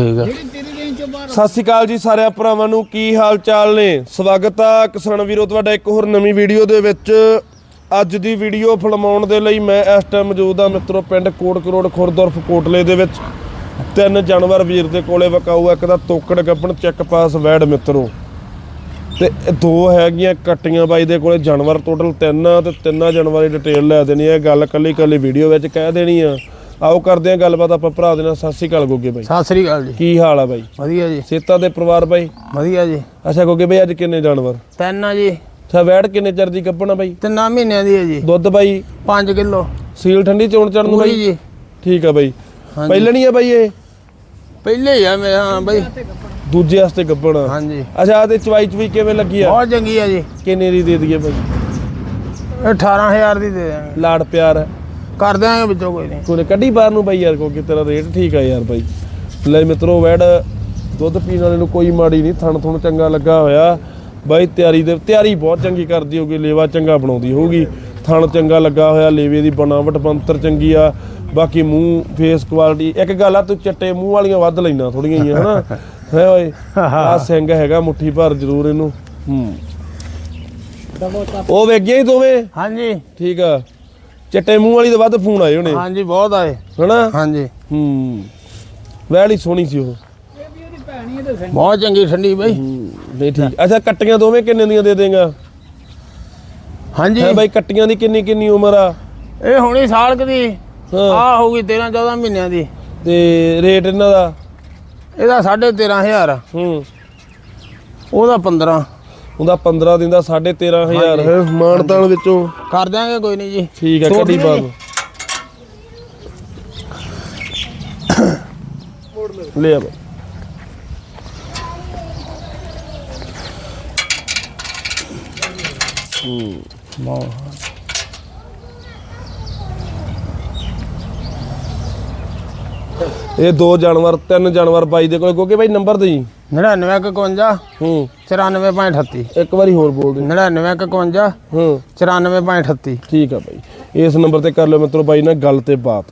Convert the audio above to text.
ਠੀਕ ਆ। ਸਤਿ ਸ਼੍ਰੀ ਅਕਾਲ ਜੀ ਸਾਰਿਆਂ ਭਰਾਵਾਂ ਨੂੰ ਕੀ ਹਾਲ ਚਾਲ ਨੇ? ਸਵਾਗਤ ਆ ਕਿਸਾਨ ਵੀਰੋ ਤੁਹਾਡਾ ਇੱਕ ਹੋਰ ਨਵੀਂ ਵੀਡੀਓ ਦੇ ਵਿੱਚ। ਅੱਜ ਦੀ ਵੀਡੀਓ ਫਿਲਮਾਉਣ ਦੇ ਲਈ ਮੈਂ ਇਸ ਟਾਈਮ ਮੌਜੂਦ ਆ ਮਿੱਤਰੋ ਪਿੰਡ ਕੋਟ ਕਰੋੜ ਖੁਰਦੁਰਫ ਕੋਟਲੇ ਦੇ ਵਿੱਚ। ਤਿੰਨ ਜਾਨਵਰ ਵੀਰ ਦੇ ਕੋਲੇ ਵਕਾਊ ਆ ਇੱਕ ਦਾ ਤੋਕੜ ਗੱਬਣ ਚੈੱਕ ਪਾਸ ਵੈੜ ਮਿੱਤਰੋ। ਤੇ ਦੋ ਹੈਗੀਆਂ ਕੱਟੀਆਂ ਬਾਈ ਦੇ ਕੋਲੇ ਜਾਨਵਰ ਟੋਟਲ ਤਿੰਨ ਆ ਤੇ ਤਿੰਨਾਂ ਜਾਨਵਰਾਂ ਦੀ ਡਿਟੇਲ ਲੈ ਦੇਣੀ ਹੈ ਗੱਲ ਕੱਲੀ ਕੱਲੀ ਵੀਡੀਓ ਵਿੱਚ ਕਹਿ ਦੇਣੀ ਆ। ਆਓ ਕਰਦੇ ਆ ਗੱਲਬਾਤ ਆਪਾਂ ਭਰਾ ਦੇ ਨਾਲ। ਸਤਿ ਸ਼੍ਰੀ ਅਕਾਲ ਗੋਗੇ ਬਾਈ। ਸਤਿ ਸ੍ਰੀ ਅਕਾਲ ਜੀ। ਕੀ ਹਾਲ ਆ ਬਾਈ? ਵਧੀਆ ਜੀ। ਸੇਤਾ ਦੇ ਪਰਿਵਾਰ ਬਾਈ? ਵਧੀਆ ਜੀ। ਅੱਛਾ ਗੋਗੇ ਬਾਈ ਅੱਜ ਕਿੰਨੇ ਜਾਨਵਰ? ਤਿੰਨ ਆ ਜੀ। ਅੱਛਾ ਵੈੜ ਕਿੰਨੇ ਚਿਰ ਦੀ ਕੱਪਣਾ ਬਾਈ? ਤਿੰਨਾਂ ਮਹੀਨਿਆਂ ਦੀ ਹੈ ਜੀ। ਦੁੱਧ ਬਾਈ? 5 ਕਿਲੋ। ਸੀਲ ਠੰਡੀ ਚੋਣ ਚੜਨ ਨੂੰ ਬਾਈ? ਜੀ। ਠੀਕ ਆ ਬਾਈ। ਹਾਂਜੀ। ਪਹਿਲਾਂ ਨਹੀਂ ਆ ਬਾਈ ਇਹ? ਪਹਿਲੇ ਹੀ ਆ ਮੈਂ ਹਾਂ ਬਈ। ਦੂਜੇ ਵਾਸਤੇ ਕੱਪਣਾ। ਹਾਂਜੀ। ਅੱਛਾ ਤੇ ਚਵਾਈ ਚਵਾਈ ਕਿਵੇਂ ਲੱਗੀ ਆ? ਬਹੁਤ ਚੰਗੀ ਆ ਜੀ। ਕਿੰਨੇ ਦੀ ਦੇ ਦਈਏ ਬਾਈ? ਇਹ 18000 ਦੀ ਦੇ ਦਾਂਗੇ ਲਾੜ ਪਿਆਰ। ਕਰ ਦਿਆਂਗੇ ਵਿੱਚੋਂ ਕੋਈ ਨਹੀਂ। ਕੋਨੇ ਕੱਢੀ ਬਾਹਰ ਨੂੰ ਬਾਈ ਯਾਰ ਕਿਉਂਕਿ ਤੇਰਾ ਰੇਟ ਠੀਕ ਆ ਯਾਰ ਬਾਈ। ਲੈ ਮਿੱਤਰੋ ਵੈੜ ਦੁੱਧ ਪੀਣ ਵਾਲੇ ਨੂੰ ਕੋਈ ਮਾੜੀ ਨਹੀਂ ਥਣ ਥੁਣ ਚੰਗਾ ਲੱਗਾ ਹੋਇਆ। ਬਾਈ ਤਿਆਰੀ ਦੇ ਤਿਆਰੀ ਬਹੁਤ ਚੰਗੀ ਕਰਦੀ ਹੋਗੀ ਲੇਵਾ ਚੰਗਾ ਬਣਾਉਂਦੀ ਹੋਊਗੀ। ਥਣ ਚੰਗਾ ਲੱਗਾ ਹੋਇਆ ਲੇਵੇ ਦੀ ਬਣਾਵਟ ਬੰਤਰ ਚੰਗੀ ਆ। ਬਾਕੀ ਮੂੰਹ ਫੇਸ ਕੁਆਲਿਟੀ ਇੱਕ ਗੱਲ ਆ ਤੂੰ ਚਿੱਟੇ ਮੂੰਹ ਵਾਲੀਆਂ ਵੱਧ ਲੈਣਾ ਥੋੜੀਆਂ ਹੀ ਹਨਾ? ਹੈ ਓਏ ਆ ਸਿੰਘ ਹੈਗਾ ਮੁੱਠੀ ਭਰ ਜ਼ਰੂਰ ਇਹਨੂੰ। ਹੂੰ। ਉਹ ਵੇਖ ਗਏ ਸੀ ਦੋਵੇਂ? ਹਾਂਜੀ। ਠੀਕ ਆ। ਚਿੱਟੇ ਮੂੰਹ ਵਾਲੀ ਤੋਂ ਵੱਧ ਫੋਨ ਆਏ ਹੋਣੇ। ਹਾਂਜੀ ਬਹੁਤ ਆਏ। ਹਨਾ? ਹਾਂਜੀ। ਹੂੰ। ਵੈਲੀ ਸੋਹਣੀ ਸੀ ਉਹ। ਬਹੁਤ ਚੰਗੀ ਠੰਡੀ ਬਈ। ਨਹੀਂ ਠੀਕ। ਅੱਛਾ ਕੱਟੀਆਂ ਦੋਵੇਂ ਕਿੰਨੇ ਦੀਆਂ ਦੇ ਦੇਗਾ? ਹਾਂਜੀ। ਹੈ ਬਾਈ ਕੱਟੀਆਂ ਦੀ ਕਿੰਨੀ ਕਿੰਨੀ ਉਮਰ ਆ? ਇਹ ਹੁਣੀ ਸਾਲ ਕੁ ਦੀ। ਆ ਹੋਊਗੀ 13 14 ਮਹੀਨਿਆਂ ਦੀ। ਤੇ ਰੇਟ ਇਹਨਾਂ ਦਾ? ਇਹਦਾ 13500 ਹੂੰ। ਉਹਦਾ 15 ਉਹਦਾ 15 ਦਿਨ ਦਾ 13500 ਹੈ ਮਾਨਤਾਨ ਵਿੱਚੋਂ? ਕਰ ਦਿਆਂਗੇ ਕੋਈ ਨਹੀਂ ਜੀ। ਠੀਕ ਛੋਟ ਕੱਢੀ ਬਾਦ ਲੈ ਆ। ਬਾਈ ਬਹੁਤ। ਇਹ ਦੋ ਜਾਨਵਰ ਤਿੰਨ ਜਾਨਵਰ ਬਾਈ ਦੇ ਕੋਲ ਕਿਉਂਕਿ ਬਾਈ ਨੰਬਰ ਦੇ ਜੀ। 99 51 ਹੂੰ। 94.38 ਇੱਕ ਵਾਰੀ ਹੋਰ ਬੋਲ ਦੇ 99 51 ਹੂੰ। 94.38 ਠੀਕ ਆ ਬਾਈ। ਇਸ ਨੰਬਰ ਤੇ ਕਰ ਲਿਓ ਮਿੱਤਰੋ ਬਾਈ ਨਾਲ ਗੱਲ ਤੇ ਬਾਤ।